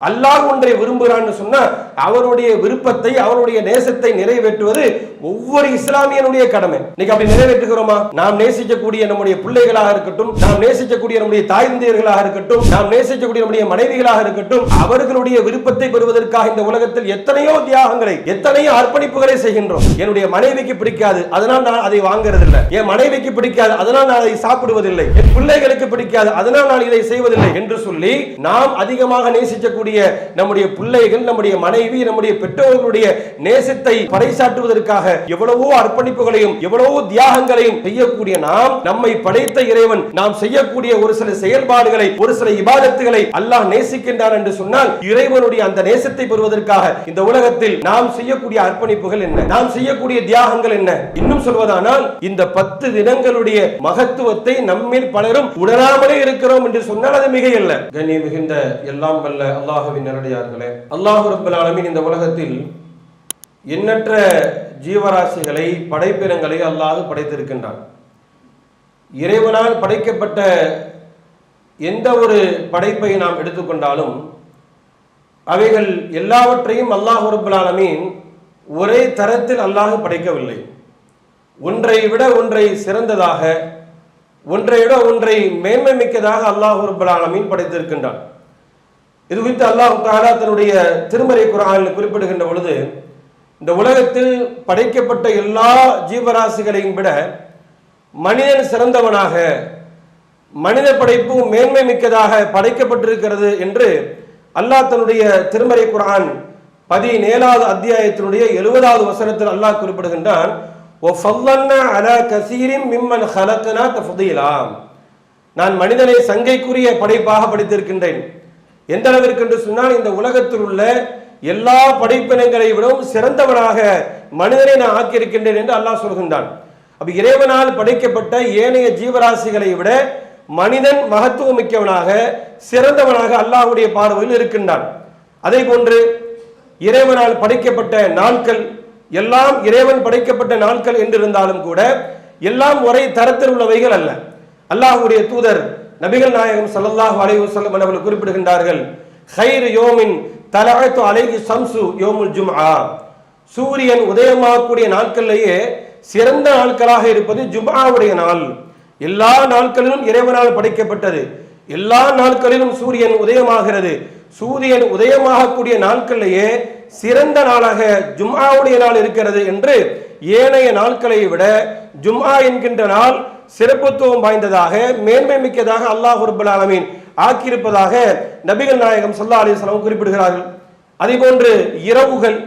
அல்லாஹ் ஒன்றை விரும்புகிறான்னு சொன்னா அவருடைய விருப்பத்தை அவருடைய நேசத்தை நிறைவேற்றுவது ஒவ்வொரு இஸ்லாமியனுடைய கடமை. இன்னைக்கு அப்படி நிறைவேற்றுகிறோமா? நாம் நேசிக்கக்கூடிய நம்முடைய பிள்ளைகளாக இருக்கட்டும் நாம் நேசிக்கக்கூடிய நம்முடைய தாய்ந்தியர்களாக இருக்கட்டும் நாம் நேசிக்கக்கூடிய நம்முடைய மனைவிகளாக இருக்கட்டும் அவர்களுடைய விருப்பத்தை பெறுவதற்காக இந்த உலகத்தில் எத்தனையோ தியாகங்களை எத்தனையோ அர்ப்பணிப்புகளை செய்கின்றோம். என்னுடைய மனைவிக்கு பிடிக்காது அதனால் நான் அதை வாங்குறதில்லை. என் மனைவிக்கு பிடிக்காது அதனால் நான் அதை சாப்பிடுவதில்லை. என் பிள்ளைகளுக்கு பிடிக்காது அதனால் நான் இதை செய்வதில்லை என்று சொல்லி நாம் அதிகமாக நேசிக்கக்கூடிய நம்முடைய பிள்ளைகள் நம்முடைய மனைவி நம்முடைய பெற்றோர்களுடைய நேசத்தை பறைசாற்றுவதற்காக எவ்வளவோ அர்ப்பணிப்புகளையும் எவ்வளவோ தியாகங்களையும் செய்யக்கூடிய நாம் நம்மை படைத்த இறைவன் நாம் செய்யக்கூடிய ஒரு சில செயல்பாடுகளை ஒரு சில இபாதத்துகளை அல்லாஹ் நேசிக்கின்றார் என்று சொன்னால் இறைவனுடைய அந்த நேசத்தை பெறுவதற்காக இந்த உலகத்தில் நாம் செய்யக்கூடிய அர்ப்பணிப்புகள் என்ன? நாம் செய்யக்கூடிய தியாகங்கள் என்ன? இன்னும் சொல்வதானால் இந்த பத்து தினங்களுடைய மகத்துவத்தை நம்மில் பலரும் உணராமலே இருக்கிறோம் என்று சொன்னால் அது மிகையல்ல. கண்ணிய மிகுந்த எல்லாம் வல்ல அல்லாஹுவின் நல்லடியார்களே அல்லாஹு ரபுல் இந்த உலகத்தில் எண்ணற்ற ஜீவராசிகளை படைப்பினங்களை அல்லாஹ் படைத்திருக்கின்றான். இறைவனால் படைக்கப்பட்ட எந்த ஒரு படைப்பை நாம் எடுத்துக்கொண்டாலும் அவைகள் எல்லாவற்றையும் அல்லாஹ் ரப்பல் ஒரே தரத்தில் அல்லாஹ் படைக்கவில்லை. ஒன்றை விட ஒன்றை சிறந்ததாக ஒன்றை விட ஒன்றை மேன்மை மிக்கதாக அல்லாஹ் ரப்பல் படைத்திருக்கின்றான். இது குறித்து அல்லாஹ் தாலா தன்னுடைய திருமறை குரானில் குறிப்பிடுகின்ற பொழுது இந்த உலகத்தில் படைக்கப்பட்ட எல்லா ஜீவராசிகளையும் விட மனிதன் சிறந்தவனாக மனித படைப்பு மேன்மை மிக்கதாக படைக்கப்பட்டிருக்கிறது என்று அல்லாஹ் தன்னுடைய திருமறை குரான் பதினேழாவது அத்தியாயத்தினுடைய எழுபதாவது வசனத்தில் அல்லாஹ் குறிப்பிடுகின்றான் கசீரின் மிம்மன் நான் மனிதனை சங்கைக்குரிய படைப்பாக படித்திருக்கின்றேன். எந்த அளவிற்கு என்று சொன்னால் இந்த உலகத்தில் உள்ள எல்லா படைப்பினங்களை விடவும் சிறந்தவனாக மனிதனை நான் ஆக்கியிருக்கின்றேன் என்று அல்லாஹ் சொல்கின்றான். அப்ப இறைவனால் படைக்கப்பட்ட ஏனைய ஜீவராசிகளை விட மனிதன் மகத்துவம் மிக்கவனாக சிறந்தவனாக அல்லாஹ்வுடைய பார்வையில் இருக்கின்றான். அதே போன்று இறைவனால் படைக்கப்பட்ட நாட்கள் எல்லாம் இறைவன் படைக்கப்பட்ட நாட்கள் என்றிருந்தாலும் கூட எல்லாம் ஒரே தரத்தில் உள்ளவைகள் அல்ல. அல்லாஹ்வுடைய தூதர் நபிகள் நாயகம் ஸல்லல்லாஹு அலைவசல்லம் அவர்கள் குறிப்பிடுகின்றார்கள் ஹைர் யோமின் தலஅத்து அலைகி சம்சு யோமுல் ஜும்ஆ. சூரியன் உதயமாகக்கூடிய நாட்களிலேயே சிறந்த நாட்களாக இருப்பது ஜும்ஆவுடைய நாள். எல்லா நாட்களிலும் இறைவனால் படைக்கப்பட்டது. எல்லா நாட்களிலும் சூரியன் உதயமாகிறது. சூரியன் உதயமாகக்கூடிய நாட்களிலேயே சிறந்த நாளாக ஜும்ஆவுடைய நாள் இருக்கிறது என்று ஏனைய நாட்களை விட ஜும்ஆ என்கின்ற நாள் சிறப்புத்துவம் வாய்ந்ததாக மேன்மை மிக்கதாக அல்லாஹ் ரபுல் ஆலமீன் ஆக்கியிருப்பதாக நபிகள் நாயகம் ஸல்லல்லாஹு அலிஸ்லாம் குறிப்பிடுகிறார்கள் குறிப்பிடுகிறார்கள். அதேபோன்று இரவுகள்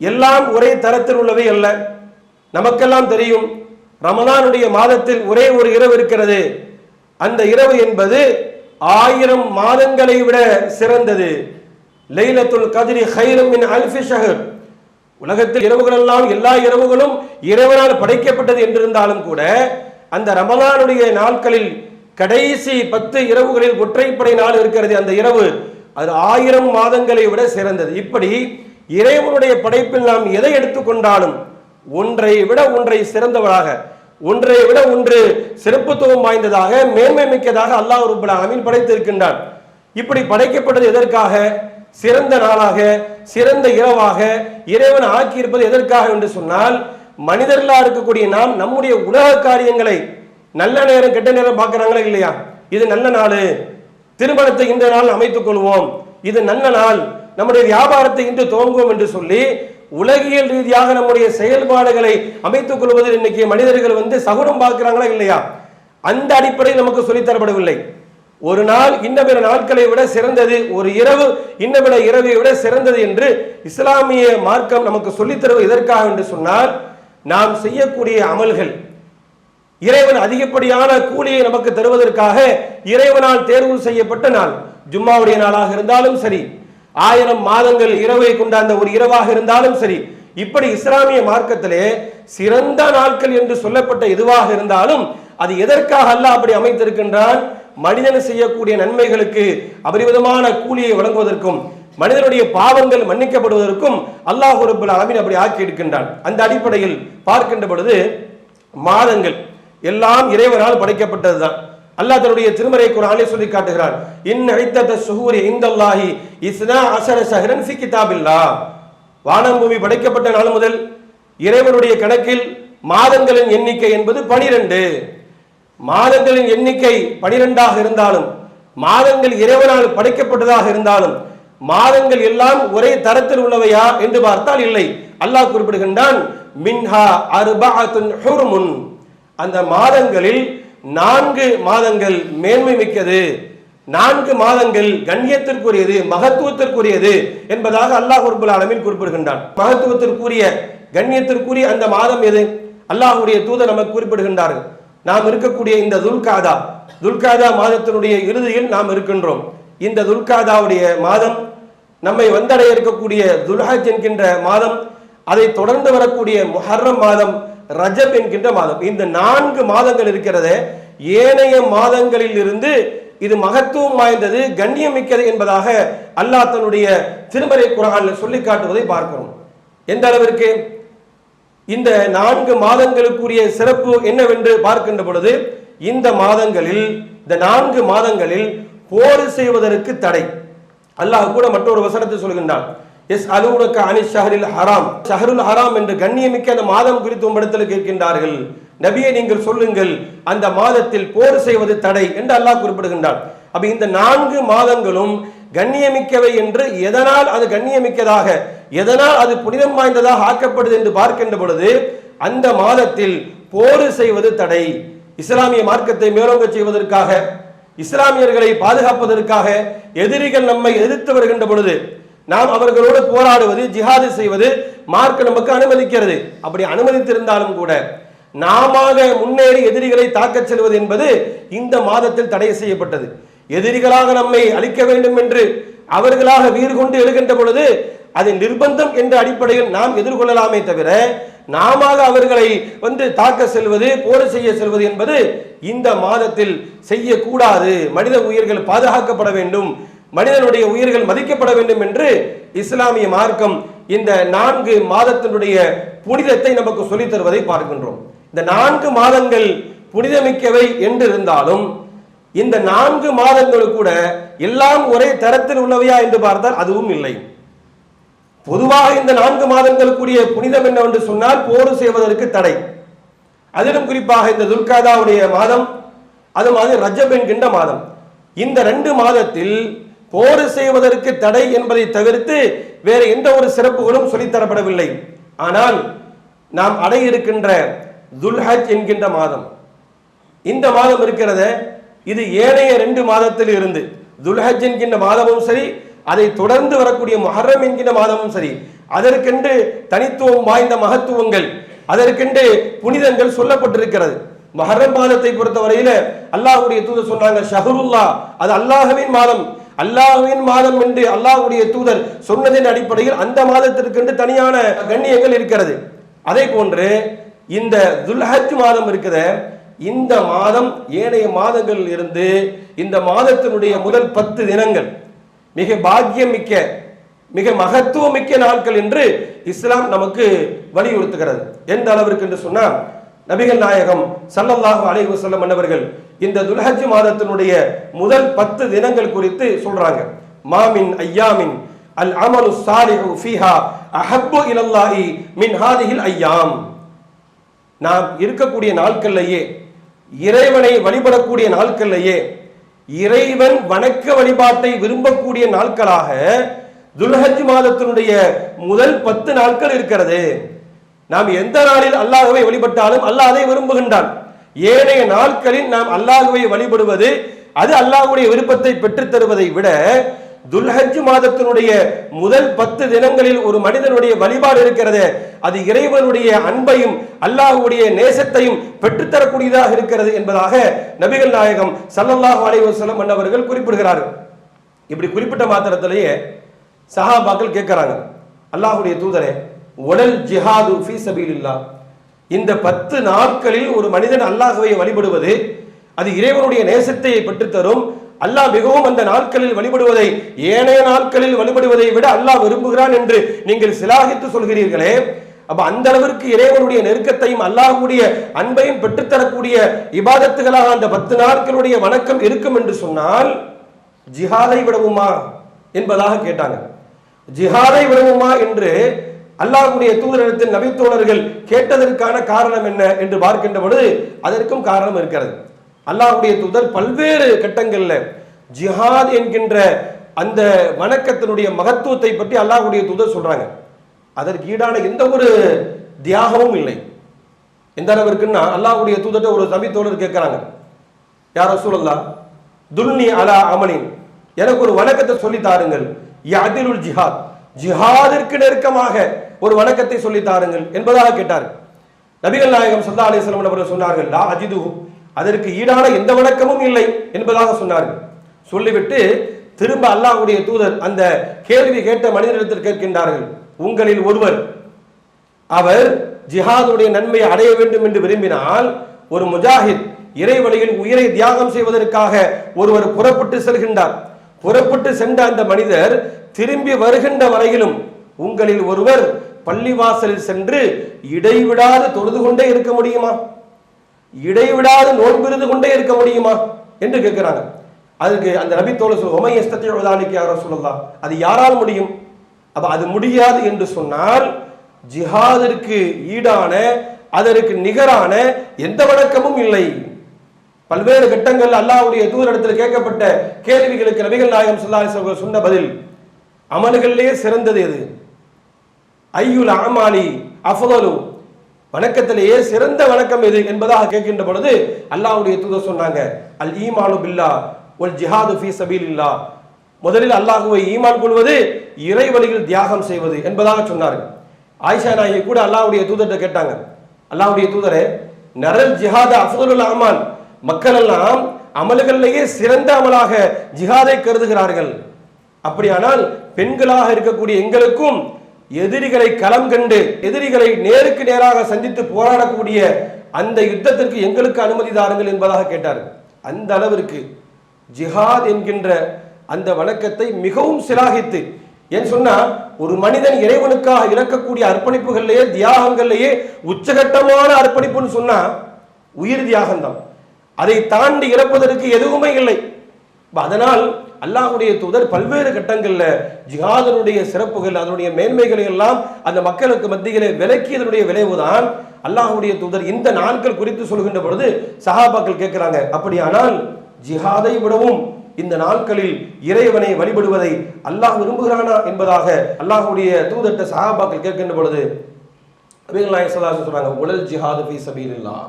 எல்லாம் ஒரே தரத்தில் உள்ளவை அல்ல. நமக்கெல்லாம் தெரியும் ரமதானுடைய மாதத்தில் ஒரே ஒரு இரவு இருக்கிறது. அந்த இரவு என்பது ஆயிரம் மாதங்களை விட சிறந்தது. லைலத்துல் கதிரி ஹைரம் மின் அல்ஃபி ஷஹர். உலகத்தில் இரவுகள் எல்லாம் எல்லா இரவுகளும் இரவனால் படைக்கப்பட்டது என்றிருந்தாலும் கூட அந்த ரமதானுடைய நாட்களில் கடைசி பத்து இரவுகளில் ஒற்றைப்படை நாள் இருக்கிறது அந்த இரவு. அது ஆயிரம் மாதங்களை விட சிறந்தது. இப்படி இறைவனுடைய படைப்பில் நாம் எதை எடுத்துக்கொண்டாலும் ஒன்றை விட ஒன்றை சிறந்தவராக ஒன்றை விட ஒன்று சிறப்புத்துவம் வாய்ந்ததாக மேன்மை மிக்கதாக அல்லாஹ் ரப்பல் அமீன் படைத்திருக்கின்றான். இப்படி படைக்கப்பட்டது எதற்காக? சிறந்த நாளாக சிறந்த இரவாக இறைவன் ஆக்கியிருப்பது எதற்காக என்று சொன்னால் மனிதர்களாக இருக்கக்கூடிய நாம் நம்முடைய உலக காரியங்களை நல்ல நேரம் கெட்ட நேரம் பார்க்குறாங்களா இல்லையா? இது நல்ல நாள். திருமணத்தை இந்த நாள் அமைத்துக் கொள்வோம். இது நல்ல நாள். நம்முடைய வியாபாரத்தை இன்று துவங்குவோம் என்று சொல்லி உலகியல் ரீதியாக நம்முடைய செயல்பாடுகளை அமைத்துக் கொள்வதில் இன்னைக்கு மனிதர்கள் வந்து சகுனம் பார்க்கிறாங்களா இல்லையா? அந்த அடிப்படையில் நமக்கு சொல்லித் தரப்படவில்லை ஒரு நாள் இன்ன நாட்களை விட சிறந்தது ஒரு இரவு இன்ன இரவை விட சிறந்தது என்று இஸ்லாமிய மார்க்கம் நமக்கு சொல்லித்தருவது எதற்காக என்று சொன்னால் நாம் செய்யக்கூடிய அமல்கள் இறைவன் அதிகப்படியான கூலியை நமக்கு தருவதற்காக இறைவனால் தேர்வு செய்யப்பட்ட நாள். ஜும்மாவுடைய நாளாக இருந்தாலும் சரி ஆயிரம் மாதங்கள் இரவை கொண்ட அந்த ஒரு இரவாக இருந்தாலும் சரி இப்படி இஸ்லாமிய மார்க்கத்திலே சிறந்த நாட்கள் என்று சொல்லப்பட்ட எதுவாக இருந்தாலும் அது எதற்காக அல்ல அப்படி அமைத்திருக்கின்றான்? மனிதன் செய்யக்கூடிய நன்மைகளுக்கு அபரிவிதமான கூலியை வழங்குவதற்கும் மனிதனுடைய பாவங்கள் மன்னிக்கப்படுவதற்கும் அல்லாஹ் அமீன் அப்படி ஆக்கி இருக்கின்றான் அந்த அடிப்படையில் பார்க்கின்ற பொழுது மாதங்கள் எல்லாம் இறைவனால் படைக்கப்பட்டதுதான். அல்லாஹ் தன்னுடைய திருமறை குரானை சொல்லி காட்டுகிறார் இன் ஐத்தத சுஹூரி இந்தல்லாஹி இஸ்னா அசர சஹரன் சி கிதாபில்லா. வானம் பூமி படைக்கப்பட்ட நாள் முதல் இறைவனுடைய கணக்கில் மாதங்களின் எண்ணிக்கை என்பது பனிரெண்டு. மாதங்களின் எண்ணிக்கை பனிரெண்டாக இருந்தாலும் மாதங்கள் இறைவனால் படைக்கப்பட்டதாக இருந்தாலும் மாதங்கள் எல்லாம் ஒரே தரத்தில் உள்ளவையா என்று பார்த்தால் இல்லை. அல்லாஹ் குறிப்பிடுகின்றான் மின்ஹா அர்பஅத்துன் ஹுர்முன். அந்த மாதங்களில் நான்கு மாதங்கள் மேன்மை மிக்கது. நான்கு மாதங்கள் கண்ணியத்திற்குரியது மகத்துவத்திற்குரியது என்பதாக அல்லாஹ் ரப்பல் ஆலமில் குறிப்பிடுகின்றான். மகத்துவத்திற்குரிய கண்ணியத்திற்குரிய அந்த மாதம் எது? அல்லாஹுடைய தூதர் நமக்கு குறிப்பிடுகின்றார்கள் நாம் இருக்கக்கூடிய இந்த துல்காதா துல்காதா மாதத்தினுடைய இறுதியில் நாம் இருக்கின்றோம். இந்த துல்காதாவுடைய மாதம் நம்மை வந்தடைய இருக்கக்கூடிய துல்ஹஜ் என்கின்ற மாதம் அதை தொடர்ந்து வரக்கூடிய முஹர்ரம் மாதம் ரஜப் என்கின்ற மாதம். இந்த நான்கு மாதங்கள் இருக்கிறது ஏனைய மாதங்களில் இருந்து இது மகத்துவம் வாய்ந்தது கண்ணியம் மிக்கது என்பதாக அல்லாஹ் தன்னுடைய திருமறை குரானில் சொல்லி காட்டுவதை பார்க்கிறோம். எந்த அளவிற்கு? இந்த நான்கு மாதங்களுக்குரிய சிறப்பு என்னவென்று பார்க்கின்ற பொழுது இந்த மாதங்களில் இந்த நான்கு மாதங்களில் போர் செய்வதற்கு தடை. அல்லாஹ் கூட மற்றொரு வசனத்தை சொல்கின்றான். எஸ் அலுவலக அணி ஷஹரில் ஹராம். ஷஹருல் ஹராம் என்று கண்ணியமிக்க அந்த மாதம் குறித்து உம்மிடத்தில் கேட்கின்றார்கள். நபியை நீங்கள் சொல்லுங்கள் அந்த மாதத்தில் போர் செய்வது தடை என்று அல்லாஹ் குறிப்பிடுகின்றான். அப்ப இந்த நான்கு மாதங்களும் கண்ணியமிக்கவை என்று எதனால் அது கண்ணியமிக்கதாக எதனால் அது புனிதம் வாய்ந்ததாக ஆக்கப்படுது என்று பார்க்கின்ற பொழுது அந்த மாதத்தில் போர் செய்வது தடை. இஸ்லாமிய மார்க்கத்தை மேலோங்க செய்வதற்காக இஸ்லாமியர்களை பாதுகாப்பதற்காக எதிரிகள் நம்மை எதிர்த்து வருகின்ற பொழுது நாம் அவர்களோடு போராடுவது ஜிஹாது செய்வது மார்க்க நமக்கு அனுமதிக்கிறது. அப்படி அனுமதித்திருந்தாலும் கூட நாம முன்னேறி எதிரிகளை தாக்கச் செல்வது என்பது இந்த மாதத்தில் தடை செய்யப்பட்டது. எதிரிகளாக நம்மை அழிக்க வேண்டும் என்று அவர்களாக வீறு கொண்டு எழுகின்ற பொழுது அது நிர்பந்தம் என்ற அடிப்படையில் நாம் எதிர்கொள்ளலாமே தவிர நாம அவர்களை வந்து தாக்க செல்வது போர் செய்ய செல்வது என்பது இந்த மாதத்தில் செய்யக்கூடாது. மனித உயிர்கள் பாதுகாக்கப்பட வேண்டும். மனிதனுடைய உயிர்கள் மதிக்கப்பட வேண்டும் என்று இஸ்லாமிய மார்க்கம் இந்த நான்கு மாதத்தினுடைய புனிதத்தை நமக்கு சொல்லித் தருவதை பார்க்கின்றோம். இந்த நான்கு மாதங்கள் புனிதமிக்கவை என்று இருந்தாலும் இந்த நான்கு மாதங்கள் கூட எல்லாம் ஒரே தரத்தில் உள்ளவையா என்று பார்த்தால் அதுவும் இல்லை. பொதுவாக இந்த நான்கு மாதங்களுக்குரிய புனிதம் என்னவென்று சொன்னால் போர் செய்வதற்கு தடை. அதிலும் குறிப்பாக இந்த துல்காதாவுடைய மாதம் அது மாதிரி ரஜப் என்கின்ற மாதம். இந்த ரெண்டு மாதத்தில் போர் செய்வதற்கு தடை என்பதை தவிர்த்து வேறு எந்த ஒரு சிறப்புகளும் சொல்லித்தரப்படவில்லை. ஆனால் நாம் அடைய இருக்கின்ற துல்ஹஜ் என்கின்ற மாதம். இந்த மாதம் இருக்கிறத இது ஏனைய ரெண்டு மாதத்தில் இருந்து துல்ஹஜ் என்கின்ற மாதமும் சரி அதை தொடர்ந்து வரக்கூடிய மொஹர்ரம் என்கின்ற மாதமும் சரி அதற்கென்று தனித்துவம் வாய்ந்த மகத்துவங்கள் அதற்கென்று புனிதங்கள் சொல்லப்பட்டிருக்கிறது. மொஹர்ரம் மாதத்தை பொறுத்தவரையில அல்லாஹுடைய தூதர் சொன்னாங்க ஷஹருல்லா அது அல்லாஹவின் மாதம். அல்லாஹ்வின் மாதம் என்று அல்லாஹ்வுடைய தூதர் சொன்னதின் அடிப்படையில் அந்த மாதத்திற்கென்று தனியான கண்ணியங்கள் இருக்கிறது. அதே போன்று இந்த துல்ஹஜ் மாதம் இருக்கிற இந்த மாதம் ஏனைய மாதங்களில் இருந்து இந்த மாதத்தினுடைய முதல் பத்து தினங்கள் மிக பாக்கியம் மிக்க மிக மகத்துவமிக்க நாட்கள் என்று இஸ்லாம் நமக்கு வலியுறுத்துகிறது. எந்த அளவிற்கு என்று சொன்னால் நபிகள் நாயகம் சல்லல்லாஹு அலைஹி வஸல்லம் அன்னவர்கள் இந்த துல்ஹஜ் மாதத்தினுடைய முதல் பத்து தினங்கள் குறித்து சொல்றாங்க. மாமின் ஐயாமின் அல் அமலு சாலிஹு ஃபீஹா அஹப்பு இலல்லாஹி மின் ஹாதிஹில் ஐயாம். நாம் இருக்கக்கூடிய நாட்கள்லையே இறைவனை வழிபடக்கூடிய நாட்கள்லையே இறைவன் வணக்க வழிபாட்டை விரும்பக்கூடிய நாட்களாக துல்ஹஜ் மாதத்தினுடைய முதல் பத்து நாட்கள் இருக்கிறது. நாம் எந்த நாளில் அல்லாஹவை வழிபட்டாலும் அல்லாஹ் அதை விரும்புகின்றான். ஏனைய நாட்களில் நாம் அல்லாஹுவை வழிபடுவது அது அல்லாஹுடைய விருப்பத்தை பெற்றுத் தருவதை விட துல்ஹஜ் மாதத்தினுடைய முதல் பத்து தினங்களில் ஒரு மனிதனுடைய வழிபாடு இருக்கிறது. அது இறைவனுடைய அன்பையும் அல்லாஹுடைய நேசத்தையும் பெற்றுத்தரக்கூடியதாக இருக்கிறது என்பதாக நபிகள் நாயகம் சல்லல்லாஹு அலைவசலம் வஸல்லம் அன்னவர்கள் குறிப்பிடுகிறார்கள் இப்படி குறிப்பிட்ட மாத்திரத்திலேயே சஹாபாக்கள் கேட்கிறாங்க அல்லாஹுடைய தூதரே உடல் ஜிஹாது ஃபீ சபீலில்லாஹ். இந்த பத்து நாட்களில் ஒரு மனிதன் அல்லாஹுவை வழிபடுவது அது இறைவனுடைய நேசத்தை பெற்றுத்தரும். அல்லாஹ் மிகவும் அந்த நாட்களில் வழிபடுவதை ஏனைய நாட்களில் வழிபடுவதை விட அல்லாஹ் விரும்புகிறான் என்று நீங்கள் சிலாகித்து சொல்கிறீர்களே. அப்ப அந்த அளவிற்கு இறைவனுடைய நெருக்கத்தையும் அல்லாஹுடைய அன்பையும் பெற்றுத்தரக்கூடிய இபாதத்துகளாக அந்த பத்து நாட்களுடைய வணக்கம் இருக்கும் என்று சொன்னால் ஜிஹாதை விடவுமா? என்பதாக கேட்டாங்க. ஜிஹாதை விடவுமா? என்று அல்லாஹ்வுடைய தூதரிடத்தில் நபித்தோழர்கள் கேட்டதற்கான காரணம் என்ன என்று பார்க்கின்ற பொழுது அதற்கும் காரணம் இருக்கிறது. அல்லாஹ்வுடைய தூதர் பல்வேறு கட்டங்களில் ஜிஹாத் என்கின்ற அந்த வணக்கத்தினுடைய மகத்துவத்தை பற்றி அல்லாஹ்வுடைய தூதர் சொல்றாங்க. அதற்கு ஈடான எந்த ஒரு தியாகமும் இல்லை. எந்த அளவிற்குன்னா அல்லாஹ்வுடைய தூதர்கிட்ட ஒரு நபித்தோழர் கேட்கிறாங்க. யாரோ சூழல்லா துல்னி அலா அமலின். எனக்கு ஒரு வணக்கத்தை சொல்லி தாருங்கள். யதிலுல் ஜிஹாத். ஜிஹாதிற்கு நெருக்கமாக ஒரு வணக்கத்தை சொல்லி தாருங்கள் என்பதாக கேட்டார் நபிகள் நாயகம் சல்லா அலிஸ்லாம் அவர்கள் சொன்னார்கள் லா அஜிது அதற்கு ஈடான எந்த வணக்கமும் இல்லை என்பதாக சொன்னார்கள். சொல்லிவிட்டு திரும்ப அல்லாஹ்வுடைய தூதர் அந்த கேள்வி கேட்ட மனிதனிடத்தில் கேட்கின்றார்கள் உங்களில் ஒருவர் அவர் ஜிஹாதுடைய நன்மையை அடைய வேண்டும் என்று விரும்பினால் ஒரு முஜாஹித் இறைவழியில் உயிரை தியாகம் செய்வதற்காக ஒருவர் புறப்பட்டு செல்கின்றார். புறப்பட்டு சென்ற அந்த மனிதர் திரும்பி வருகின்ற வரையிலும் உங்களில் ஒருவர் பள்ளிவாசலில் சென்று இடைவிடாது தொழுது கொண்டே இருக்க முடியுமா? இடைவிடாது நோன்பிருந்து கொண்டே இருக்க முடியுமா? என்று கேட்கிறாங்க. அதுக்கு அந்த நபி தோழர் சொல் ஒமை எஸ்தத்திற்கு யாரோ சொல்லலாம் அது யாரால் முடியும்? அப்ப அது முடியாது என்று சொன்னால் ஜிஹாதிற்கு ஈடான அதற்கு நிகரான எந்த வணக்கமும் இல்லை. பல்வேறு கட்டங்கள் அல்லாவுடைய தூதரிடத்தில் கேட்கப்பட்ட கேள்விகளுக்கு நபிகள் நாயகம் ஸல்லல்லாஹு சொன்ன பதில் அமல்களிலே சிறந்தது எது? ஐயுல் அமாலி அஃபதலு. வணக்கத்திலேயே சிறந்த வணக்கம் எது என்பதாக கேட்கின்ற பொழுது அல்லாவுடைய தூதர் சொன்னாங்க அல் ஈமானு பில்லா ஒல் ஜிஹாது ஃபீ சபீலில்லா. முதலில் அல்லாஹுவை ஈமான் கொள்வது இறை வழியில் தியாகம் செய்வது என்பதாக சொன்னார்கள். ஆயிஷா நாயகி கூட அல்லாஹுடைய தூதர்கிட்ட கேட்டாங்க அல்லாஹுடைய தூதரே நரல் ஜிஹாத அஃபதுல் அமால் மக்கள் எல்லாம் அமல்களிலேயே சிறந்த அமலாக ஜிஹாதை கருதுகிறார்கள். அப்படியானால் பெண்களாக இருக்கக்கூடிய எங்களுக்கும் எதிரிகளை களம் கண்டு எதிரிகளை நேருக்கு நேராக சந்தித்து போராடக்கூடிய அந்த யுத்தத்திற்கு எங்களுக்கு அனுமதி தாருங்கள் என்பதாக கேட்டார். அந்த அளவிற்கு ஜிஹாத் என்கின்ற அந்த வணக்கத்தை மிகவும் சிலாகித்து ஏன் சொன்னா ஒரு மனிதன் இறைவனுக்காக இழக்கக்கூடிய அர்ப்பணிப்புகளிலேயே தியாகங்கள்லேயே உச்சகட்டமான அர்ப்பணிப்புன்னு சொன்னா உயிர் தியாகம்தான். அதை தாண்டி இறப்பதற்கு எதுவுமே இல்லை. அதனால் அல்லாஹுடைய தூதர் பல்வேறு கட்டங்களில் ஜிஹாதனுடைய சிறப்புகள் அதனுடைய மேன்மைகளை எல்லாம் அந்த மக்களுக்கு மத்தியிலே விலக்கியதனுடைய விளைவுதான் அல்லாஹ்வுடைய தூதர் இந்த நாட்கள் குறித்து சொல்கின்ற பொழுது சஹாபாக்கள் கேட்கிறாங்க அப்படியானால் ஜிஹாதை விடவும் இந்த நாட்களில் இறைவனை வழிபடுவதை அல்லாஹ் விரும்புகிறானா? என்பதாக அல்லாஹுடைய தூதர்கிட்ட சஹாபாக்கள் கேட்கின்ற பொழுது நபிகள் சொல்றாங்க ஜிஹாது ஃபீ சபீலில்லாஹ்.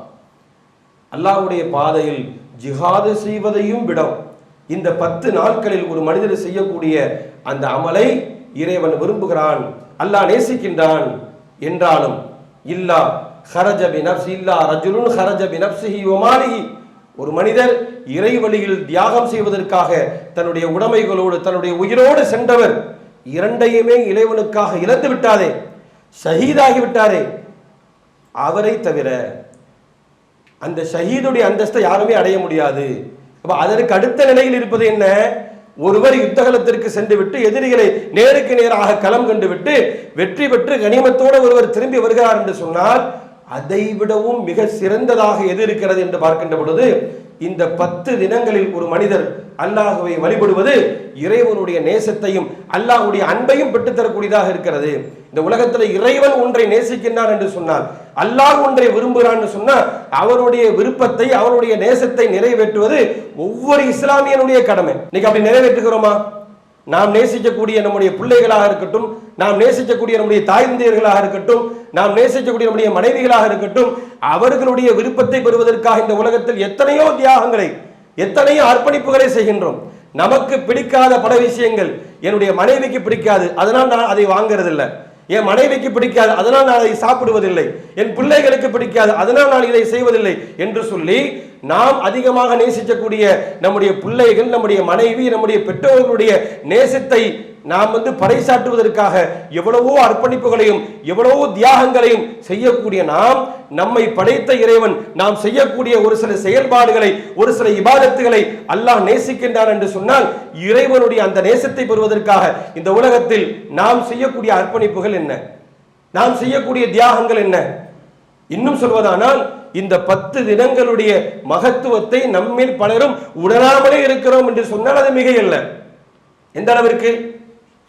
அல்லாஹ்வுடைய பாதையில் ஜிஹாது செய்வதையும் விடவும் இந்த பத்து நாட்களில் ஒரு மனிதர் செய்யக்கூடிய அந்த அமலை இறைவன் விரும்புகிறான் அல்லாஹ் நேசிக்கின்றான் என்றாலும் இல்லா ஹரஜ பி இல்லா ரஜுலுன் ஹரஜ பினப்சிஹி ஒமாலிஹி ஒரு மனிதர் இறை வழியில் தியாகம் செய்வதற்காக தன்னுடைய உடைமைகளோடு தன்னுடைய உயிரோடு சென்றவர் இரண்டையுமே இறைவனுக்காக இழந்து விட்டாரே ஷஹீதாகி விட்டாரே. அவரை தவிர அந்த ஷஹீதுடைய அந்தஸ்தை யாருமே அடைய முடியாது. அப்போ அதற்கு அடுத்த நிலையில் இருப்பது என்ன? ஒருவர் யுத்தகலத்திற்கு சென்று விட்டு எதிரிகளை நேருக்கு நேராக களம் கண்டு விட்டு வெற்றி பெற்று கனிமத்தோடு ஒருவர் திரும்பி வருகிறார் என்று சொன்னால் அதை விடவும் மிக சிறந்ததாக எது இருக்கிறது என்று பார்க்கின்ற பொழுது இந்த பத்து தினங்களில் ஒரு மனிதர் அல்லாஹுவை வழிபடுவது இறைவனுடைய நேசத்தையும் அல்லாஹ்வுடைய அன்பையும் பெற்றுத்தரக்கூடியதாக இருக்கிறது. இந்த உலகத்தில் இறைவன் ஒன்றை நேசிக்கின்றான் என்று சொன்னால் அல்லாஹ் ஒன்றை விரும்புகிறான்னு சொன்னால் அவருடைய விருப்பத்தை அவருடைய நேசத்தை நிறைவேற்றுவது ஒவ்வொரு இஸ்லாமியனுடைய கடமை. இன்னைக்கு அப்படி நிறைவேற்றுகிறோமா? நாம் நேசிக்கக்கூடிய நம்முடைய பிள்ளைகளாக இருக்கட்டும் நாம் நேசிக்கக்கூடிய நம்முடைய தாய்ந்தியர்களாக இருக்கட்டும் நாம் நேசிக்கக்கூடிய நம்முடைய மனைவிகளாக இருக்கட்டும் அவர்களுடைய விருப்பத்தை பெறுவதற்காக இந்த உலகத்தில் எத்தனையோ தியாகங்களை எத்தனையோ அர்ப்பணிப்புகளை செய்கின்றோம். நமக்கு பிடிக்காத பல விஷயங்கள் என்னுடைய மனைவிக்கு பிடிக்காது அதனால் நான் அதை வாங்குறதில்லை. என் மனைவிக்கு பிடிக்காது அதனால் நான் அதை சாப்பிடுவதில்லை. என் பிள்ளைகளுக்கு பிடிக்காது அதனால் நான் இதை செய்வதில்லை என்று சொல்லி நாம் அதிகமாக நேசிக்கக்கூடிய நம்முடைய பிள்ளைகள் நம்முடைய மனைவி நம்முடைய பெற்றோர்களுடைய நேசத்தை நாம் வந்து பறைசாற்றுவதற்காக எவ்வளவோ அர்ப்பணிப்புகளையும் எவ்வளவோ தியாகங்களையும் செய்யக்கூடிய நாம் நம்மை படைத்த இறைவன் நாம் செய்யக்கூடிய ஒரு சில செயல்பாடுகளை ஒரு சில இபாதத்துகளை அல்லாஹ் நேசிக்கின்றான் என்று சொன்னால் இறைவனுடைய அந்த நேசத்தை பெறுவதற்காக இந்த உலகத்தில் நாம் செய்யக்கூடிய அர்ப்பணிப்புகள் என்ன? நாம் செய்யக்கூடிய தியாகங்கள் என்ன? இன்னும் சொல்வதானால் இந்த பத்து தினங்களுடைய மகத்துவத்தை நம்மில் பலரும் உணராமலே இருக்கிறோம் என்று சொன்னால் அது மிகையல்ல. எந்த அளவிற்கு?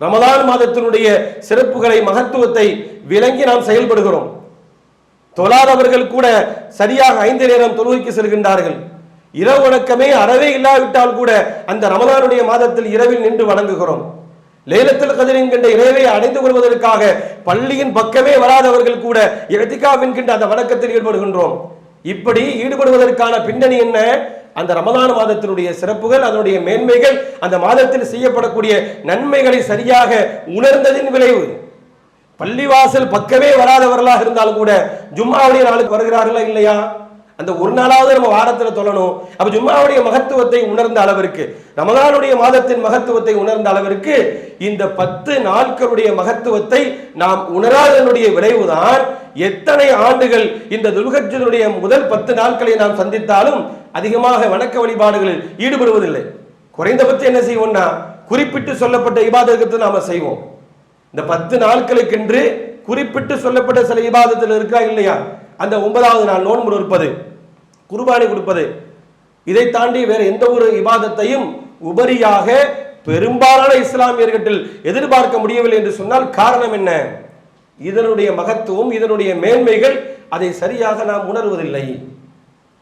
ரமலான் மாதத்தினுடைய சிறப்புகளை மகத்துவத்தை விளங்கி நாம் செயல்படுகிறோம். தொழாதவர்கள் கூட சரியாக ஐந்து நேரம் தொழுகைக்கு செல்கின்றார்கள். இரவு வணக்கமே அறவே இல்லாவிட்டால் கூட அந்த ரமதானுடைய மாதத்தில் இரவில் நின்று வணங்குகிறோம். லேலத்தில் கதிரின் என்கின்ற இரவை அடைந்து கொள்வதற்காக பள்ளியின் பக்கமே வராதவர்கள் கூட இறத்திக்காவ் அந்த வணக்கத்தில் ஈடுபடுகின்றோம். இப்படி ஈடுபடுவதற்கான பின்னணி என்ன? அந்த ரமதான மாதத்தினுடைய சிறப்புகள் அதனுடைய மேன்மைகள் அந்த மாதத்தில் செய்யப்படக்கூடிய நன்மைகளை சரியாக உணர்ந்ததின் விளைவு. பள்ளிவாசல் பக்கமே வராதவர்களாக இருந்தாலும் கூட ஜும்மாவுடைய நாளுக்கு வருகிறார்களா இல்லையா? அந்த ஒரு நாளாவது நம்ம வாரத்தில் தொழணும். அப்ப ஜும்மாவுடைய மகத்துவத்தை உணர்ந்த அளவிற்கு ரமதானுடைய மாதத்தின் மகத்துவத்தை உணர்ந்த அளவிற்கு இந்த பத்து நாட்களுடைய மகத்துவத்தை நாம் உணராதனுடைய விளைவுதான் எத்தனை ஆண்டுகள் இந்த துல்கஜனுடைய முதல் பத்து நாட்களை நாம் சந்தித்தாலும் அதிகமாக வணக்க வழிபாடுகளில் ஈடுபடுவதில்லை. குறைந்தபட்சம் என்ன செய்வோம்னா குறிப்பிட்டு சொல்லப்பட்ட இபாதகத்தை நாம செய்வோம். இந்த பத்து நாட்களுக்கென்று குறிப்பிட்டு சொல்லப்பட்ட சில இபாதத்தில் இருக்கா இல்லையா? அந்த ஒன்பதாவது நாள் நோன்பு இருப்பது குர்பானி கொடுப்பது. இதை தாண்டி வேற எந்த ஒரு இபாதத்தையும் உபரியாக பெரும்பாலான இஸ்லாமியர்களில் எதிர்பார்க்க முடியவில்லை என்று சொன்னால் காரணம் என்ன? இதனுடைய மகத்துவம் இதனுடைய மேன்மைகள் அதை சரியாக நாம் உணர்வதில்லை.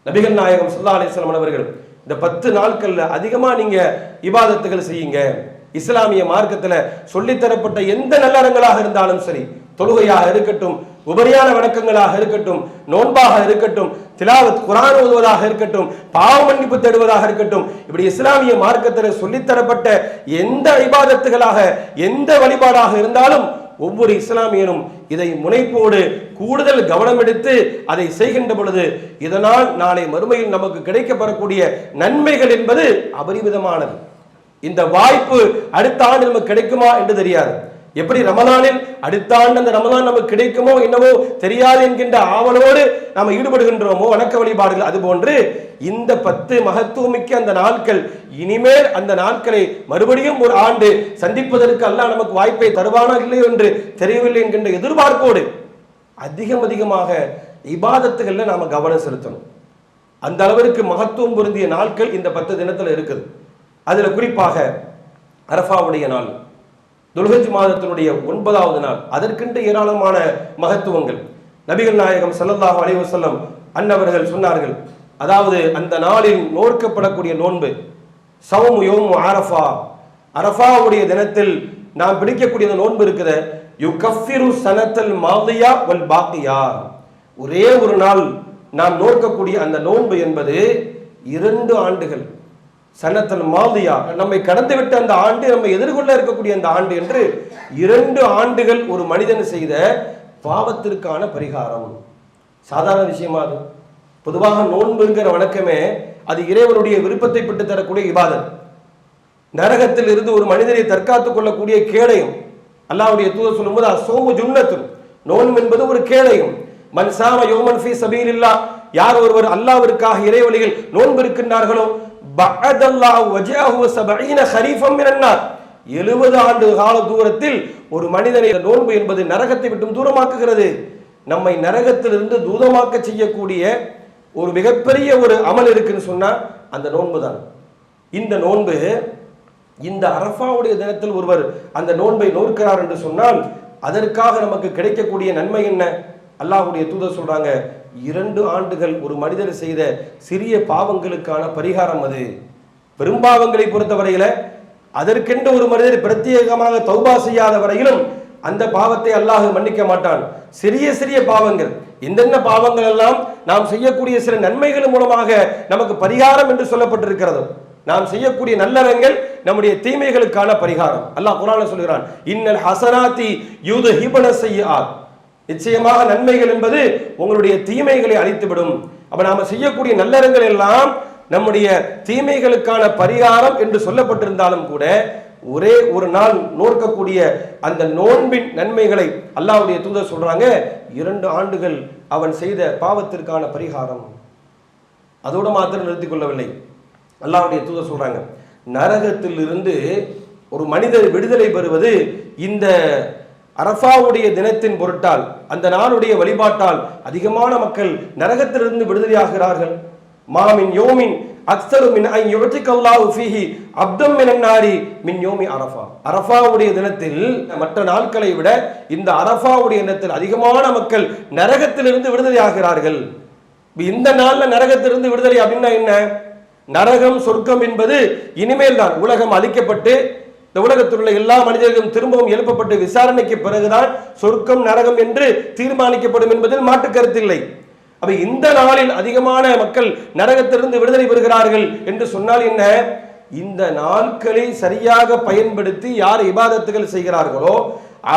நபிகள் நாயகம் சுல்லா அலிஸ்லாம் அவர்கள் இந்த பத்து நாட்கள்ல அதிகமா நீங்க இபாதத்துகள் செய்யுங்க. இஸ்லாமிய மார்க்கத்துல சொல்லித்தரப்பட்ட எந்த நல்லறங்களாக இருந்தாலும் சரி தொழுகையாக இருக்கட்டும் உபரியான வணக்கங்களாக இருக்கட்டும் நோன்பாக இருக்கட்டும் திலாவத் குரான் ஓதுவதாக இருக்கட்டும் பாவ மன்னிப்பு தேடுவதாக இருக்கட்டும் இப்படி இஸ்லாமிய மார்க்கத்தில் சொல்லித்தரப்பட்ட எந்த இபாதத்துகளாக எந்த வழிபாடாக இருந்தாலும் ஒவ்வொரு இஸ்லாமியனும் இதை முனைப்போடு கூடுதல் கவனம் எடுத்து அதை செய்கின்ற பொழுது இதனால் நாளை மறுமையில் நமக்கு கிடைக்கப்பெறக்கூடிய நன்மைகள் என்பது அபரிமிதமானது. இந்த வாய்ப்பு அடுத்த ஆண்டு நமக்கு கிடைக்குமா என்று தெரியாது. எப்படி ரமலானில் அடுத்த ஆண்டு அந்த ரமலான் நமக்கு கிடைக்குமோ என்னவோ தெரியாது என்கின்ற ஆவலோடு நாம் ஈடுபடுகின்றோமோ வணக்க வழிபாடுகள் அதுபோன்று இந்த பத்து மகத்துவமிக்க அந்த நாட்கள் இனிமேல் அந்த நாட்களை மறுபடியும் ஒரு ஆண்டு சந்திப்பதற்கு அல்லாஹ் நமக்கு வாய்ப்பை தருவானோ இல்லை என்று தெரியவில்லை என்கின்ற எதிர்பார்ப்போடு அதிகம் அதிகமாக இபாதத்துகளில் நாம் கவனம் செலுத்தணும். அந்த அளவிற்கு மகத்துவம் பொருந்திய நாட்கள் இந்த பத்து தினத்தில் இருக்குது. அதில் குறிப்பாக அரஃபாவுடைய நாள். துல்ஹஜ் மாதத்தினுடைய ஒன்பதாவது நாள். அதற்கென்று ஏராளமான மகத்துவங்கள். நபிகள் நாயகம் சல்லல்லாஹு அலைஹி வஸல்லம் அன்னவர்கள் சொன்னார்கள் அதாவது அந்த நாளில் நோர்க்கப்படக்கூடிய நோன்பு சவுமு யோமு அரஃபா அரஃபாவுடைய தினத்தில் நாம் பிடிக்கக்கூடிய நோன்பு இருக்கிற யுகஃபிரு சனத்தல் மாதியா வல் பாக்கியா. ஒரே ஒரு நாள் நாம் நோக்கக்கூடிய அந்த நோன்பு என்பது இரண்டு ஆண்டுகள். சனத்தல் மாதியா நம்மை கடந்துவிட்ட அந்த ஆண்டு நம்ம எதிர்கொள்ள இருக்கக்கூடிய அந்த ஆண்டு என்று இரண்டு ஆண்டுகள் ஒரு மனிதன் செய்த பாவத்திற்கான பரிகாரம். சாதாரண விஷயமா அது? பொதுவாக நோன்புங்கிற வழக்கமே அது இறைவனுடைய விருப்பத்தை பெற்று தரக்கூடிய இபாதத். நரகத்தில் இருந்து ஒரு மனிதனை தற்காத்துக் கொள்ளக்கூடிய கேடயம் அல்லாவுடைய தூதர் சொல்லும்போது அசோமு ஜுன்னத்தும் நோன்பு என்பது ஒரு கேடயம் மன்சாம யோமன் ஃபி சபீல் இல்லா யார் ஒருவர் அல்லாவிற்காக இறைவழிகள் நோன்பு இருக்கின்றார்களோ எழுபது ஆண்டு கால தூரத்தில் ஒரு மனிதனை நோன்பு என்பது நரகத்தை விட்டும் தூரமாக்குகிறது. நம்மை நரகத்திலிருந்து தூரமாக்க செய்யக்கூடிய ஒரு மிகப்பெரிய ஒரு அமல் இருக்குன்னு சொன்னா அந்த நோன்பு தான். இந்த நோன்பு இந்த அரஃபாவுடைய தினத்தில் ஒருவர் அந்த நோன்பை நோக்கிறார் என்று சொன்னால் அதற்காக நமக்கு கிடைக்கக்கூடிய நன்மை என்ன? அல்லாஹுடைய தூதர் சொல்றாங்க இரண்டு ஆண்டுகள் ஒரு மனிதர் செய்த சிறிய பாவங்களுக்கான பரிகாரம் அது. பெரும்பாவங்களை பொறுத்தவரையில அதற்கென்று ஒரு மனிதர் பிரத்யேகமாக தௌபா செய்யாத வரையிலும் அந்த பாவத்தை அல்லாஹ் மன்னிக்க மாட்டான். சிறிய சிறிய பாவங்கள் எந்தெந்த பாவங்கள் எல்லாம் நாம் செய்யக்கூடிய சில நன்மைகள் மூலமாக நமக்கு பரிகாரம் என்று சொல்லப்பட்டிருக்கிறது நாம் செய்யக்கூடிய நல்லறங்கள் நம்முடைய தீமைகளுக்கான பரிகாரம். அல்லாஹ் குரான சொல்கிறான் இன்னல் ஹசனாத்தி யூத ஹிபன செய்யார் நிச்சயமாக நன்மைகள் என்பது உங்களுடைய தீமைகளை அழித்துவிடும். அப்ப நாம செய்யக்கூடிய நல்லறங்கள் எல்லாம் நம்முடைய தீமைகளுக்கான பரிகாரம் என்று சொல்லப்பட்டிருந்தாலும் கூட ஒரே ஒரு நாள் நோக்கக்கூடிய அந்த நோன்பின் நன்மைகளை அல்லாவுடைய தூதர் சொல்றாங்க இரண்டு ஆண்டுகள் அவன் செய்த பாவத்திற்கான பரிகாரம். அதோடு மாத்திரம் நிறுத்திக் கொள்ளவில்லை. அல்லாவுடைய தூதர் சொல்றாங்க நரகத்திலிருந்து ஒரு மனிதர் விடுதலை பெறுவது இந்த அரஃபாவுடைய தினத்தின் பொருட்டால் அந்த நாளுடைய வழிபாட்டால் அதிகமான மக்கள் நரகத்திலிருந்து விடுதலையாகிறார்கள். மாமின் யோமின் அக்சரு மின் ஐ யுவத்திகல்லாஹு ஃபீஹி அப்தம் மினன் நாரி மின் யோமி அரஃபா. அரஃபாவுடைய தினத்தில் மற்ற நாட்களை விட இந்த அரஃபாவுடைய தினத்தில் அதிகமான மக்கள் நரகத்திலிருந்து விடுதலையாகிறார்கள். இந்த நாளில் நரகத்திலிருந்து விடுதலை அப்படின்னா என்ன? நரகம் சொர்க்கம் என்பது இனிமேல் தான் உலகம் அழிக்கப்பட்டு இந்த உலகத்தில் உள்ள எல்லா மனிதர்களும் திரும்பவும் எழுப்பப்பட்டு விசாரணைக்கு பிறகுதான் சொர்க்கம் நரகம் என்று தீர்மானிக்கப்படும் என்பதில் மாற்று கருத்தில்லை அப்ப இந்த நாளில் அதிகமான மக்கள் நரகத்திலிருந்து விடுதலை பெறுகிறார்கள் என்று சொன்னால் என்ன? இந்த நாட்களை சரியாக பயன்படுத்தி யார் இபாதத்துகள் செய்கிறார்களோ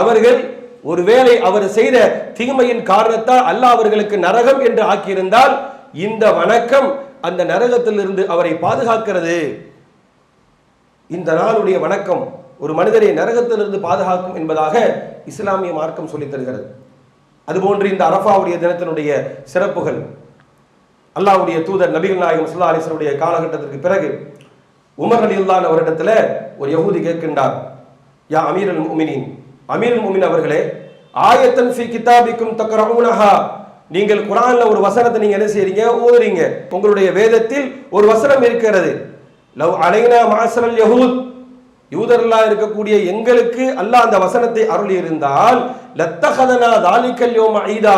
அவர்கள் ஒருவேளை அவர் செய்த தீமையின் காரணத்தால் அல்ல அவர்களுக்கு நரகம் என்று ஆக்கியிருந்தால் இந்த வணக்கம் அந்த நரகத்திலிருந்து அவரை பாதுகாக்கிறது. இந்த நாளுடைய வணக்கம் ஒரு மனிதரை நரகத்திலிருந்து பாதுகாக்கும் என்பதாக இஸ்லாமிய மார்க்கம் சொல்லித் தருகிறது. அதுபோன்று இந்த அரஃபாவுடைய தினத்தினுடைய சிறப்புகள் அல்லாவுடைய தூதர் நபிகள் நாயகம் சுல்லா அலிசனுடைய காலகட்டத்திற்கு பிறகு உமர் அலி அல்லான் அவரிடத்துல ஒரு யகுதி கேட்கின்றார். யா அமீர் அல் முமினின் அமீர் அல் முமின் அவர்களே ஆயத்தன் ஃபி கிதாபிக்கும் தக்கரவுனஹா நீங்கள் குரான்ல ஒரு வசனத்தை நீங்க என்ன செய்றீங்க? ஓதுறீங்க. உங்களுடைய வேதத்தில் ஒரு வசனம் இருக்கிறது. லவ் அலைனா மாசரல் யஹூத். யூதர்களா இருக்கக்கூடிய எங்களுக்கு அல்லாஹ் அந்த வசனத்தை அருளி இருந்தால் லத்தகதனா தாலிக்கல் யோம ஐதா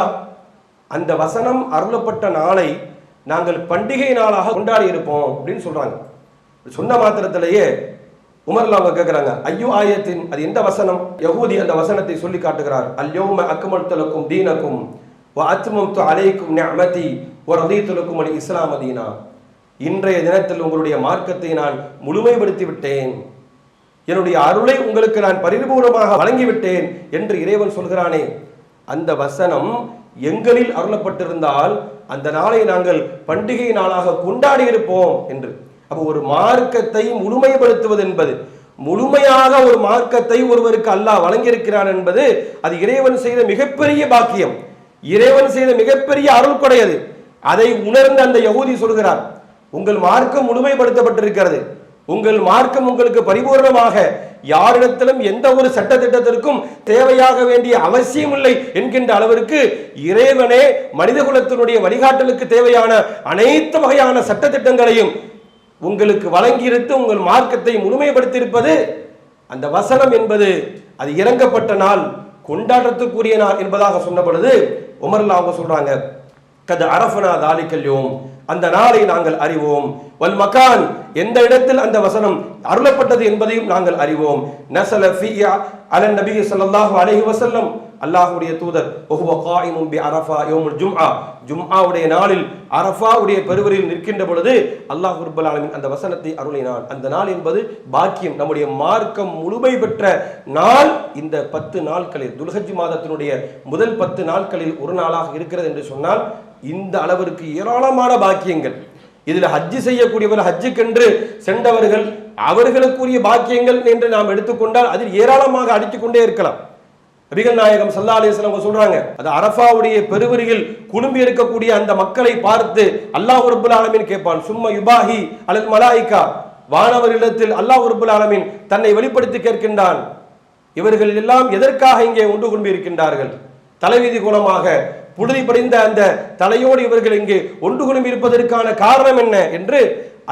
அந்த வசனம் அருளப்பட்ட நாளை நாங்கள் பண்டிகை நாளாக கொண்டாடி இருப்போம் அப்படின்னு சொல்றாங்க. சொன்ன மாத்திரத்திலேயே உமர்ல அவங்க கேட்கிறாங்க ஐயோ ஆயத்தின் அது எந்த வசனம்? யகூதி அந்த வசனத்தை சொல்லி காட்டுகிறார் அல்யோம அக்குமல் தலக்கும் தீனக்கும் வ அலைக்கும் நிஅமதி ஒரு அதீத்துலக்கும் அலி இஸ்லாம் அதீனா இன்றைய தினத்தில் உங்களுடைய மார்க்கத்தை நான் முழுமைப்படுத்தி விட்டேன் என்னுடைய அருளை உங்களுக்கு நான் பரிபூர்ணமாக வழங்கிவிட்டேன் என்று இறைவன் சொல்கிறானே. அந்த வசனம் எங்களில் அருளப்பட்டிருந்தால் அந்த நாளை நாங்கள் பண்டிகை நாளாக கொண்டாடி இருப்போம் என்று. அப்போ ஒரு மார்க்கத்தை முழுமைப்படுத்துவது என்பது முழுமையாக ஒரு மார்க்கத்தை ஒருவருக்கு அல்லாஹ் வழங்கியிருக்கிறான் என்பது அது இறைவன் செய்த மிகப்பெரிய பாக்கியம். இறைவன் செய்த மிகப்பெரிய அருள் கொடையது. அதை உணர்ந்த அந்த யகுதி சொல்கிறார் உங்கள் மார்க்கம் முழுமைப்படுத்தப்பட்டிருக்கிறது. உங்கள் மார்க்கம் உங்களுக்கு பரிபூர்ணமாக யாரிடத்திலும் எந்த ஒரு சட்டத்திட்டத்திற்கும் தேவையாக வேண்டிய அவசியம் இல்லை என்கின்ற அளவிற்கு இறைவனே மனித குலத்தினுடைய வழிகாட்டலுக்கு தேவையான அனைத்து வகையான சட்டத்திட்டங்களையும் உங்களுக்கு வழங்கியிருத்து உங்கள் மார்க்கத்தை முழுமைப்படுத்தியிருப்பது அந்த வசனம் என்பது அது இறங்கப்பட்ட நாள் கொண்டாட்டத்துக்குரிய நாள் என்பதாக சொன்ன பொழுது உமர்ல அவங்க சொல்றாங்க கது அரஃபனா தாலிக்கல்யோம் அந்த நாளை நாங்கள் அறிவோம். வல் மகான் எந்த இடத்தில் அந்த வசனம் அருளப்பட்டது என்பதையும் நாங்கள் அறிவோம். நசல ஃபியா அலன் நபி ஸல்லல்லாஹு அலஹி வசல்லம் அல்லாஹுடைய தூதர் காயிமும் பி அரஃபா யோமுல் ஜும்ஆ. ஜும்ஆவுடைய நாளில் அரஃபாவுடைய பெருவரில் நிற்கின்ற பொழுது அல்லாஹ் ரப்பல் அந்த வசனத்தை அருளினான். அந்த நாள் என்பது பாக்கியம் நம்முடைய மார்க்கம் முழுமை பெற்ற நாள். இந்த பத்து நாட்களில் துல்ஹஜ் மாதத்தினுடைய முதல் பத்து நாட்களில் ஒரு நாளாக இருக்கிறது என்று சொன்னால் இந்த அளவிற்கு ஏராளமான பாக்கியங்கள். இதில் ஹஜ்ஜு செய்யக்கூடியவர் ஹஜ்ஜுக்கென்று சென்றவர்கள் அவர்களுக்குரிய பாக்கியங்கள் என்று நாம் எடுத்துக்கொண்டால் அதில் ஏராளமாக அடித்துக்கொண்டே இருக்கலாம். நபிகள் நாயகம் சல்லா அலிஸ்லாம் அவங்க சொல்றாங்க அது அரஃபாவுடைய பெருவரியில் குழும்பி இருக்கக்கூடிய அந்த மக்களை பார்த்து அல்லாஹ் ரபுல் ஆலமின் கேட்பான் சும்மா யுபாஹி அல்லது மலாய்கா. வானவரிடத்தில் அல்லாஹ் ரபுல் ஆலமின் தன்னை வெளிப்படுத்தி கேட்கின்றான். இவர்கள் எல்லாம் எதற்காக இங்கே ஒன்று குழும்பி இருக்கின்றார்கள்? தலைவிதி குணமாக புழுதி படிந்த அந்த தலையோடு இவர்கள் இங்கே ஒன்று குழும்பி இருப்பதற்கான காரணம் என்ன என்று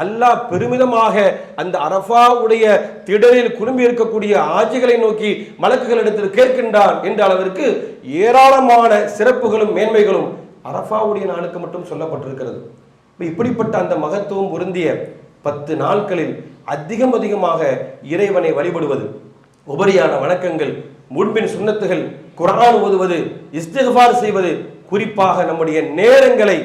அல்லாஹ் பெருமிதமாக அந்த அரஃபாவுடைய திடலில் குழும்பி இருக்கக்கூடிய ஆட்சிகளை நோக்கி மலக்குகளிடத்தில் கேட்கின்றான் என்ற அளவிற்கு ஏராளமான சிறப்புகளும் மேன்மைகளும் அரஃபாவுடைய நாளுக்கு மட்டும் சொல்லப்பட்டிருக்கிறது. இப்போ இப்படிப்பட்ட அந்த மகத்துவம் பொருந்திய பத்து நாட்களில் அதிகம் அதிகமாக இறைவனை வழிபடுவது உபரியான வணக்கங்கள் முன்பின் சுண்ணத்துகள் குரான் ஓதுவது இஸ்திகார் செய்வது குறிப்பாக நம்முடைய நேரங்களை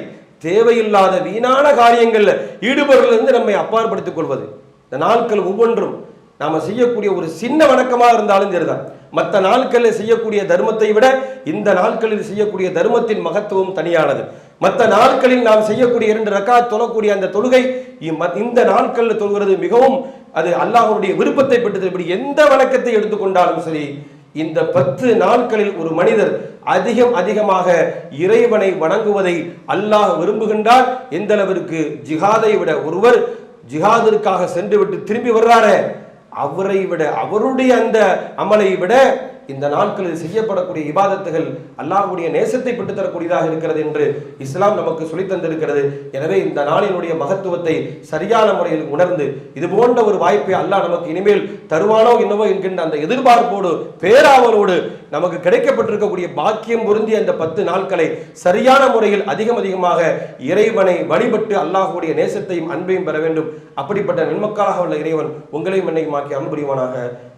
தேவையில்லாத வீணான காரியங்களில் ஈடுபடுறதுலேருந்து நம்மை அப்பாற்படுத்திக் கொள்வது. இந்த நாட்கள் ஒவ்வொன்றும் நாம் செய்யக்கூடிய ஒரு சின்ன வணக்கமாக இருந்தாலும் சரிதான். மற்ற நாட்களில் செய்யக்கூடிய தர்மத்தை விட இந்த நாட்களில் செய்யக்கூடிய தர்மத்தின் மகத்துவம் தனியானது. மற்ற நாட்களில் நாம் செய்யக்கூடிய இரண்டு ரக்காத் தொழக்கூடிய அந்த தொழுகை இந்த நாட்களில் தொழுகிறது மிகவும் அது அல்லாஹ்வுடைய விருப்பத்தை பெற்றது இப்படி எந்த வணக்கத்தை எடுத்துக்கொண்டாலும் சரி இந்த பத்து நாட்களில் ஒரு மனிதர் அதிகம் அதிகமாக இறைவனை வணங்குவதை அல்லாஹ் விரும்புகின்றார் எந்த அளவிற்கு ஜிஹாதை விட ஒருவர் ஜிஹாதிற்காக சென்று விட்டு திரும்பி வர்றாரே அவரை விட அவருடைய அந்த அமலை விட இந்த நாட்களில் செய்யப்படக்கூடிய இபாதத்துகள் அல்லாஹுடைய நேசத்தை பெற்றுத்தரக்கூடியதாக இருக்கிறது என்று இஸ்லாம் நமக்கு சொல்லித்தந்திருக்கிறது எனவே இந்த நாளினுடைய மகத்துவத்தை சரியான முறையில் உணர்ந்து இது போன்ற ஒரு வாய்ப்பை அல்லாஹ் நமக்கு இனிமேல் தருவானோ என்னவோ என்கின்ற அந்த எதிர்பார்ப்போடு பேராவலோடு நமக்கு கிடைக்கப்பட்டிருக்கக்கூடிய பாக்கியம் பொருந்திய அந்த பத்து நாட்களை சரியான முறையில் அதிகம் அதிகமாக இறைவனை வழிபட்டு அல்லாஹுடைய நேசத்தையும் அன்பையும் பெற வேண்டும். அப்படிப்பட்ட நன்மக்களாக உள்ள இறைவன் உங்களையும் என்னையும் ஆக்கி அன்புரிவானாக.